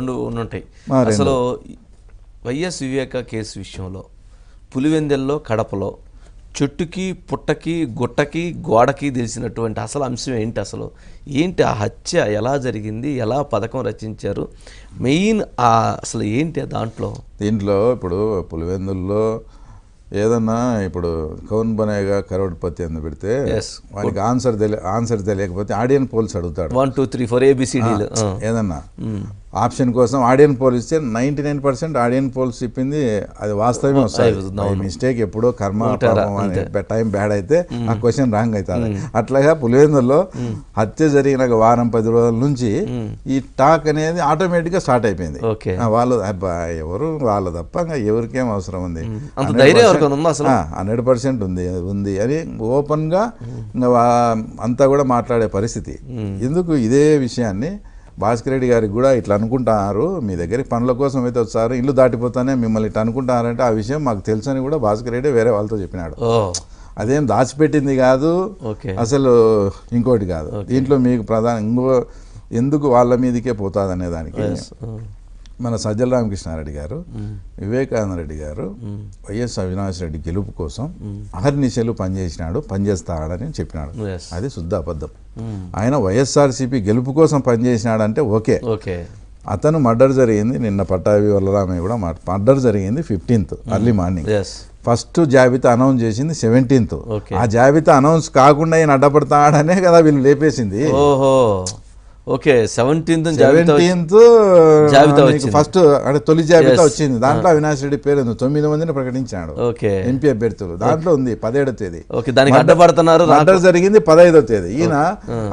రెండు ఉంటాయి. అసలు వైఎస్ వివేక కేసు విషయంలో పులివెందెల్లో కడపలో చెట్టుకి పుట్టకి గుట్టకి గోడకి తెలిసినటువంటి అసలు అంశం ఏంటి అసలు? ఏంటి ఆ హత్య? ఎలా జరిగింది? ఎలా పథకం రచించారు? మెయిన్ ఆ అసలు ఏంటి దాంట్లో? దీంట్లో ఇప్పుడు పులివెందుల్లో ఏదన్నా ఇప్పుడు కౌన్ బనేగా కరోడ్పతి అని పెడితే. వానికి ఆన్సర్ తెలియ ఆన్సర్ తెలియకపోతే ఆడియన్ పోల్స్ అడుగుతాడు. వన్ టూ త్రీ ఫోర్ ఏబిసిడీలు ఏదన్నా. ఆప్షన్ కోసం ఆడియన్ పోల్ ఇస్తే ninety nine percent audience polls చెప్పింది. అది వాస్తవమే వస్తుంది మిస్టేక్ ఎప్పుడో కర్మ టైం బ్యాడ్ అయితే ఆ క్వశ్చన్ రాంగ్ అవుతుంది అట్లాగా పులివెందుల్లో హత్య జరిగిన వారం పది రోజుల నుంచి ఈ టాక్ అనేది ఆటోమేటిక్గా స్టార్ట్ అయిపోయింది వాళ్ళు ఎవరు? వాళ్ళ తప్ప ఎవరికేం అవసరం ఉంది. హండ్రెడ్ పర్సెంట్ ఉంది ఉంది అని ఓపెన్గా ఇంకా వా- అంతా కూడా మాట్లాడే పరిస్థితి. ఎందుకు ఇదే విషయాన్ని భాస్కర్ రెడ్డి గారికి కూడా ఇట్లా అనుకుంటున్నారు మీ దగ్గరికి పనుల కోసం అయితే వచ్చారు ఇల్లు దాటిపోతానే మిమ్మల్ని ఇట్లా అనుకుంటున్నారంటే ఆ విషయం మాకు తెలుసు అని కూడా భాస్కర్ రెడ్డి వేరే వాళ్ళతో చెప్పినాడు. అదేం దాచిపెట్టింది కాదు అసలు ఇంకోటి కాదు. దీంట్లో మీకు ప్రధాన ఇంకో ఎందుకు వాళ్ళ మీదకే పోతుంది అనే దానికి మన సజ్జల రామకృష్ణారెడ్డి గారు వివేకానంద రెడ్డి గారు వైఎస్ అవినాష్ రెడ్డి గెలుపు కోసం అహర్నిశలు పనిచేసినాడు పనిచేస్తాడని చెప్పినాడు. అది శుద్ధ అబద్ధం. ఆయన వైఎస్ఆర్సీపీ గెలుపు కోసం పనిచేసినాడంటే ఓకే. ఓకే. అతను మర్డర్ జరిగింది నిన్న పట్టాభి వల్లరామయ్య కూడా మర్డర్ జరిగింది ఫిఫ్టీన్త్ అర్లీ మార్నింగ్ ఫస్ట్ జాబితా అనౌన్స్ చేసింది సెవెంటీన్త్. ఆ జాబితా అనౌన్స్ కాకుండా ఈయన అడ్డపడతాడనే కదా వీళ్ళు లేపేసింది. ఓహో. ఓకే సెవెంటీన్త్ సెవెంటీన్త్ జాబితా వచ్చింది. ఫస్ట్ అంటే తొలి జాబితా. వచ్చింది. దాంట్లో అవినాష్ రెడ్డి పేరు ఉంది. తొమ్మిది మందిని ప్రకటించాడు. ఓకే. ఎంపీ అభ్యర్థులు. దాంట్లో ఉంది పదిహేడో తేదీ. ఓకే దానికి అడ్డపడుతున్నారు మర్డర్ జరిగింది పదహైదో తేదీ. ఈయన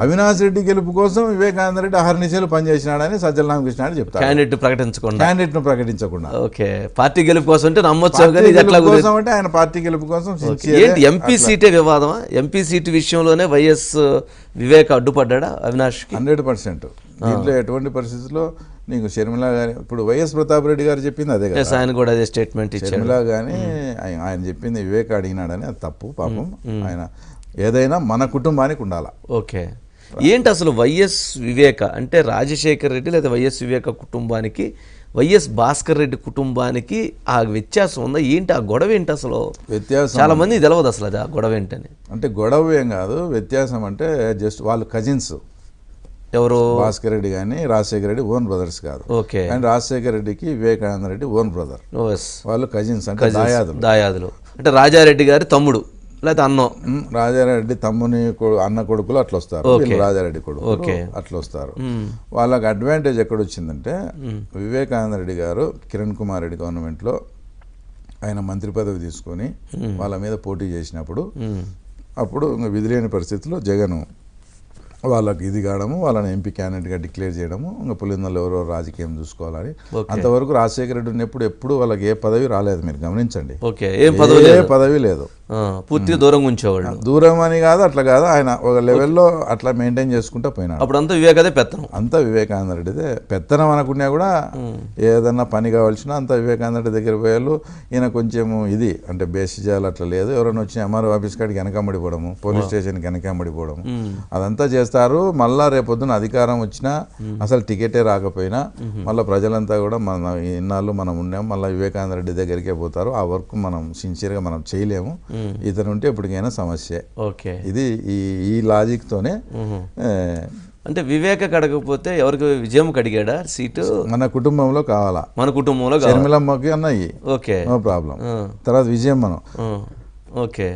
అవినాష్ రెడ్డి గెలుపు కోసం వివేకానంద రెడ్డి అహర్నిశలు పనిచేసినాడని సజ్జల రామకృష్ణ అని చెప్తారు. క్యాండిడేట్ ప్రకటించకుండా. క్యాండిడేట్ను ప్రకటించకుండా. ఓకే. పార్టీ గెలుపు కోసం అంటే నమ్మొచ్చు కోసం అంటే ఆయన పార్టీ గెలుపు కోసం ఏంటి ఎంపీ సీటే వివాదమా? ఎంపీ సీటు విషయంలోనే వైఎస్ వివేక్ అడ్డుపడ్డా అవినాష్కి? హండ్రెడ్ పర్సెంట్ దీంట్లో ఎటువంటి పరిస్థితుల్లో నీకు షర్మిల గారి ఇప్పుడు వైఎస్ ప్రతాప్ రెడ్డి గారు చెప్పింది అదే కదా. ఆయన కూడా అదే స్టేట్మెంట్ షర్మిల కానీ ఆయన ఆయన చెప్పింది వివేక్ అడిగినాడని అది తప్పు పాపం. ఆయన ఏదైనా మన కుటుంబానికి ఉండాలా. ఓకే. ఏంటి అసలు వైఎస్ వివేక? అంటే రాజశేఖర్ రెడ్డి లేదా వైఎస్ వివేక కుటుంబానికి వైఎస్ భాస్కర్ రెడ్డి కుటుంబానికి ఆ వ్యత్యాసం ఉందా? ఏంటి ఆ గొడవ ఏంటి అసలు? వ్యత్యాసం చాలా మంది తెలియదు అసలు అది ఆ గొడవ ఏంటని. అంటే గొడవ ఏం కాదు వ్యత్యాసం అంటే జస్ట్ వాళ్ళు కజిన్స్ ఎవరు? భాస్కర్ రెడ్డి కానీ రాజశేఖర రెడ్డి ఓన్ బ్రదర్స్ కాదు. ఓకే. కానీ రాజశేఖర రెడ్డికి వివేకానంద రెడ్డి ఓన్ బ్రదర్. వాళ్ళు కజిన్స్ అంటే దాయాదులు. దాయాదులు. అంటే రాజారెడ్డి గారి తమ్ముడు లేదా అన్నో. రాజారెడ్డి తమ్ముని అన్న కొడుకులు అట్లా వస్తారు రాజారెడ్డి కొడుకులు ఓకే. అట్లా వస్తారు వాళ్ళకి అడ్వాంటేజ్ ఎక్కడ వచ్చిందంటే వివేకానంద రెడ్డి గారు కిరణ్ కుమార్ రెడ్డి గవర్నమెంట్లో ఆయన మంత్రి పదవి తీసుకొని వాళ్ళ మీద పోటీ చేసినప్పుడు అప్పుడు ఇంకా విధిలేని పరిస్థితుల్లో జగన్ వాళ్ళకి ఇది కావడము వాళ్ళని ఎంపీ క్యాండిడేట్గా డిక్లేర్ చేయడము ఇంకా పులిందలు ఎవరో రాజకీయం చూసుకోవాలని. అంతవరకు రాజశేఖర రెడ్డి ఉన్నప్పుడు ఎప్పుడు వాళ్ళకి ఏ పదవి రాలేదు మీరు గమనించండి. ఓకే. ఏం పదవి లేదు. పదవి లేదు. ఆ, పూర్తిగా దూరంగా ఉంచేవాళ్ళు. దూరం అని కాదు అట్లా కాదు. ఆయన ఒక లెవెల్లో అట్లా మెయింటైన్ చేసుకుంటూ పోయినాడు. అప్పుడంతా వివేకదే పెత్తనం. అంతా వివేకానంద రెడ్డిదే పెత్తనం అనుకున్నా కూడా ఏదన్నా పని కావాల్సిన అంతా వివేకానంద రెడ్డి దగ్గర పోయారు ఈయన కొంచెం ఇది అంటే బేసిజాలు అట్లా లేదు. ఎవరైనా వచ్చి ఎంఆర్ఓ ఆఫీస్ కాడికి వెనకమ్మడిపోవడము పోలీస్ స్టేషన్కి వెనకమ్మడిపోవడము అదంతా చేస్తారు. మళ్ళా రేపొద్దున అధికారం వచ్చినా అసలు టికెటే రాకపోయినా మళ్ళీ ప్రజలంతా కూడా మన ఇన్నాళ్ళు మనం ఉన్నాం. మళ్ళీ వివేకానంద రెడ్డి దగ్గరికే పోతారు. ఆ వర్క్ మనం సిన్సియర్గా మనం చేయలేము. ఇతను ఉంటే ఎప్పటికైనా సమస్య. ఓకే. ఇది ఈ ఈ లాజిక్తోనే అంటే వివేక కడగకపోతే ఎవరికి విజయం కడిగాడా? సీటు? మన కుటుంబంలో కావాలా? మన కుటుంబంలో షర్మిలమ్మకి అన్నయ్యి ఓకే. No problem. తర్వాత విజయమ్మను ఆ, ఓకే.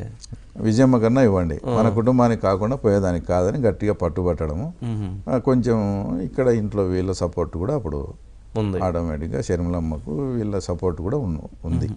విజయమ్మ కన్నా ఇవ్వండి. మన కుటుంబానికి కాకుండా పోయేదానికి కాదని గట్టిగా పట్టుబట్టడము. కొంచెం ఇక్కడ ఇంట్లో వీళ్ళ సపోర్ట్ కూడా అప్పుడు ఉంది. ఆటోమేటిక్గా షర్మిలమ్మకు వీళ్ళ సపోర్ట్ కూడా ఉంది.